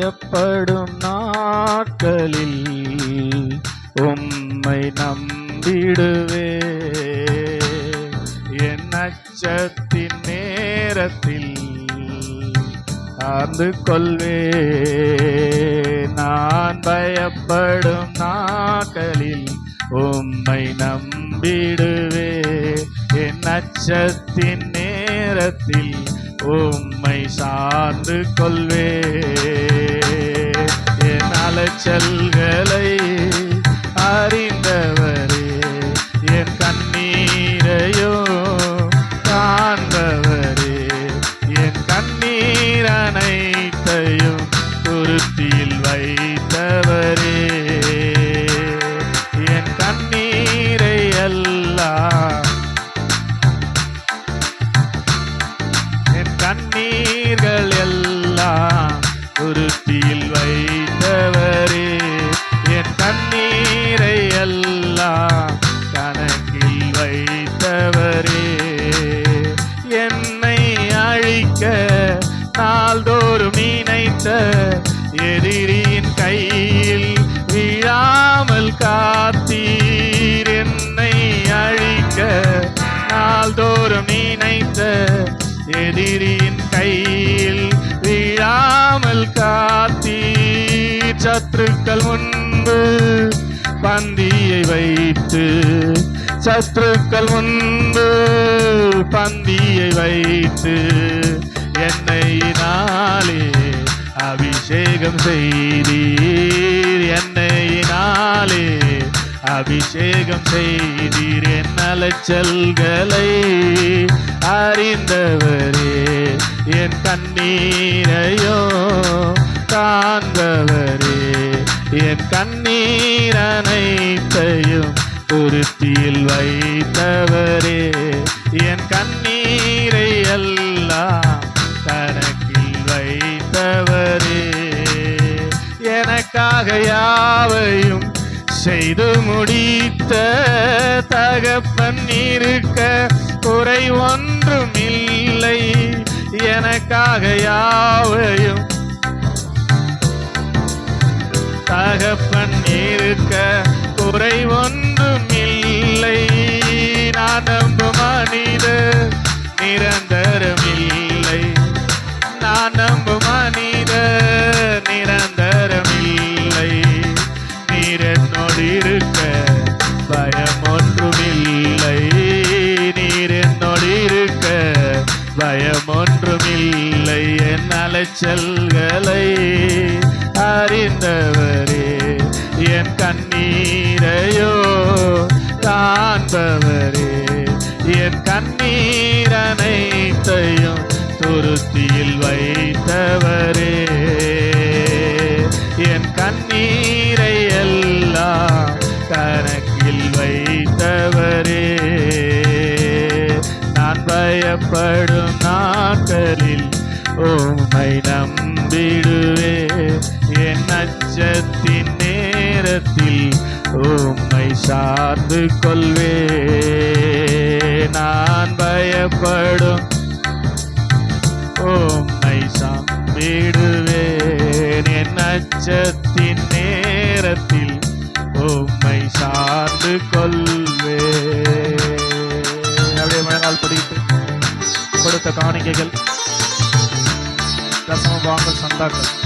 பயப்படும் நாட்களில் உம்மை நம்பிடுவே. என் அச்சத்தின் நேரத்தில் ஆர்ந்து கொள்வே. நான் பயப்படும் நாட்களில் உம்மை நம்பிடுவே. என் அச்சத்தின் நேரத்தில் உம்மை சார்ந்து கொள்வே என் அலைச்சல் வந்தவரே என்னை அழிக்க நாள்தோறும் நினைத்த எதிரியின் கையில் விழாமல் காத்தீர். என்னை அழிக்க நாள்தோறும் நினைத்த எதிரியின் கையில் விழாமல் காத்தீர். சத்துருக்கள் முன்பு பந்தியை வைத்து சத்துருக்கள் முன்பு பந்தியை வைத்து என்னை நாளே அபிஷேகம் செய்தீர். என்னை நாளே அபிஷேகம் செய்தீர். என் அலைச்சல்களை அறிந்தவரே என் கண்ணீரையோ காண்பவரே என் கண்ணீர் அனைத்தையும் பொருத்தியில் வைத்தவரே என் கண்ணீரை எல்லாம் கணக்கில் வைத்தவரே. எனக்காக யாவையும் செய்து முடித்த தகப்பன் இருக்க குறை ஒன்றும் இல்லை எனக்காக யாவையும் தகப்பன் இருக்க குறை ஒன்று நம்பும் மனித நிரந்தரம் இல்லை நான் நம்பும் மனித நிரந்தரம் இல்லை நீர் என்னோடு இருக்க பயம் ஒன்றும் இல்லை நீர் என்னோடு இருக்க பயம் ஒன்றும் இல்லை என் அலைச்சல்களை அறிந்தவரே என் கண்ணீரையோ காண்பவரே என் அனைத்தையும் துருத்தியில் வைத்தவரே. என் கண்ணீரை எல்லாம் கணக்கில் வைத்தவரே. நான் பயப்படும் நாட்களில் உம்மை நம்பிடுவே என் அச்சத்தின் நேரத்தில் உம்மை சார்ந்து கொள்வே நான் பயப்படும். உம்மை சாம்பிடுவேன் என் அச்சத்தின் நேரத்தில் உம்மை சார்ந்து கொள்வே அப்படியே முழங்கால் படித்து கொடுத்த காணிக்கைகள். தசம வாங்கல் சந்தாக்கள்.